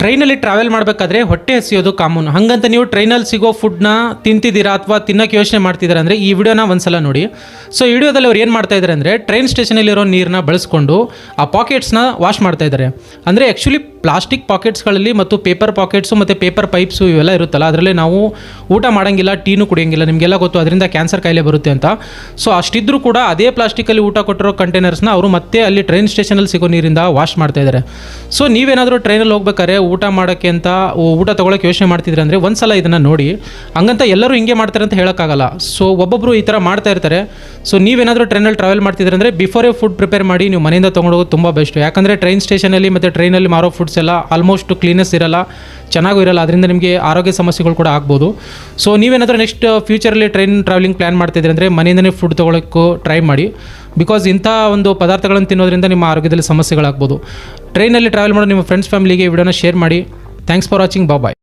ಟ್ರೈನಲ್ಲಿ ಟ್ರಾವೆಲ್ ಮಾಡಬೇಕಾದ್ರೆ ಹೊಟ್ಟೆ ಹಸಿಯೋದು ಕಾಮನ್. ಹಾಗಂತ ನೀವು ಟ್ರೈನಲ್ಲಿ ಸಿಗೋ ಫುಡ್ನ ತಿಂತಿದ್ದೀರಾ ಅಥವಾ ತಿನ್ನೋಕೆ ಯೋಚನೆ ಮಾಡ್ತಿದ್ದೀರಾ ಅಂದರೆ ಈ ವಿಡಿಯೋನ ಒಂದ್ಸಲ ನೋಡಿ. ಸೊ ಈ ವಿಡಿಯೋದಲ್ಲಿ ಅವ್ರು ಏನು ಮಾಡ್ತಾ ಇದ್ದಾರೆ ಅಂದರೆ ಟ್ರೈನ್ ಸ್ಟೇಷನಲ್ಲಿರೋ ನೀರನ್ನ ಬಳಸ್ಕೊಂಡು ಆ ಪಾಕೆಟ್ಸ್ನ ವಾಶ್ ಮಾಡ್ತಾ ಇದ್ದಾರೆ ಅಂದರೆ ಆ್ಯಕ್ಚುಲಿ ಪ್ಲಾಸ್ಟಿಕ್ ಪಾಕೆಟ್ಸ್ಗಳಲ್ಲಿ ಮತ್ತು ಪೇಪರ್ ಪಾಕೆಟ್ಸು ಮತ್ತು ಪೇಪರ್ ಪೈಪ್ಸು ಇವೆಲ್ಲ ಇರುತ್ತಲ್ಲ, ಅದರಲ್ಲಿ ನಾವು ಊಟ ಮಾಡೋಂಗಿಲ್ಲ, ಟೀನು ಕುಡಿಯೋಂಗಿಲ್ಲ, ನಿಮಗೆಲ್ಲ ಗೊತ್ತು ಅದರಿಂದ ಕ್ಯಾನ್ಸರ್ ಕಾಯಿಲೆ ಬರುತ್ತೆ ಅಂತ. ಸೊ ಅಷ್ಟಿದ್ರೂ ಕೂಡ ಅದೇ ಪ್ಲಾಸ್ಟಿಕಲ್ಲಿ ಊಟ ಕೊಟ್ಟಿರೋ ಕಂಟೈನರ್ಸ್ನ ಅವರು ಮತ್ತೆ ಅಲ್ಲಿ ಟ್ರೈನ್ ಸ್ಟೇಷನಲ್ಲಿ ಸಿಗೋ ನೀರಿಂದ ವಾಶ್ ಮಾಡ್ತಾ ಇದ್ದಾರೆ ಸೊ ನೀವೇನಾದರೂ ಟ್ರೈನಲ್ಲಿ ಹೋಗ್ಬೇಕಾದ್ರೆ ಊಟ ಮಾಡೋಕ್ಕೆ ಅಂತ ಊಟ ತೊಗೊಳಕ್ಕೆ ಯೋಚನೆ ಮಾಡ್ತಿದ್ರೆ ಅಂದರೆ ಒಂದ್ಸಲ ಇದನ್ನು ನೋಡಿ. ಹಂಗಂತ ಎಲ್ಲರೂ ಹಿಂಗೆ ಮಾಡ್ತಾರೆ ಅಂತ ಹೇಳೋಕ್ಕಾಗಲ್ಲ. ಸೊ ಒಬ್ಬೊಬ್ಬರು ಈ ಥರ ಮಾಡ್ತಾ ಇರ್ತಾರೆ. ಸೊ ನೀವೇನಾದರೂ ಟ್ರೈನಲ್ಲಿ ಟ್ರಾವೆಲ್ ಮಾಡ್ತಿದ್ರೆ ಅಂದರೆ ಬಿಫೋರೇ ಫುಡ್ ಪ್ರಿಪೇರ್ ಮಾಡಿ ನೀವು ಮನೆಯಿಂದ ತೊಗೊಂಡೋಗೋದು ತುಂಬ ಬೆಸ್ಟ್ ಯಾಕಂದರೆ ಟ್ರೈನ್ ಸ್ಟೇಷನಲ್ಲಿ ಮತ್ತು ಟ್ರೈನಲ್ಲಿ ಮಾರೋ ಫುಡ್ಸ್ ಎಲ್ಲ ಆಲ್ಮೋಸ್ಟ್ ಕ್ಲೀನೆಸ್ ಇರಲ್ಲ, ಚೆನ್ನಾಗೂ ಇರಲ್ಲ. ಅದರಿಂದ ನಿಮಗೆ ಆರೋಗ್ಯ ಸಮಸ್ಯೆಗಳು ಕೂಡ ಆಗ್ಬೋದು. ಸೊ ನೀವೇನಾದರೂ ನೆಕ್ಸ್ಟ್ ಫ್ಯೂಚರಲ್ಲಿ ಟ್ರೈನ್ ಟ್ರಾವೆಲಿಂಗ್ ಪ್ಲ್ಯಾನ್ ಮಾಡ್ತಿದ್ರೆ ಅಂದರೆ ಮನೆಯಿಂದನೇ ಫುಡ್ ತೊಗೊಳಕ್ಕೂ ಟ್ರೈ ಮಾಡಿ. ಬಿಕಾಸ್ ಇಂಥ ಒಂದು ಪದಾರ್ಥಗಳನ್ನು ತಿನ್ನೋದ್ರಿಂದ ನಿಮ್ಮ ಆರೋಗ್ಯದಲ್ಲಿ ಸಮಸ್ಯೆಗಳಾಗ್ಬೋದು. ಟ್ರೈನಲ್ಲಿ ಟ್ರಾವೆಲ್ ಮಾಡೋ ನಿಮ್ಮ ಫ್ರೆಂಡ್ಸ್ ಫ್ಯಾಮಿಲಿಗೆ ವಿಡಿಯೋನ ಶೇರ್ ಮಾಡಿ. Thanks for watching bye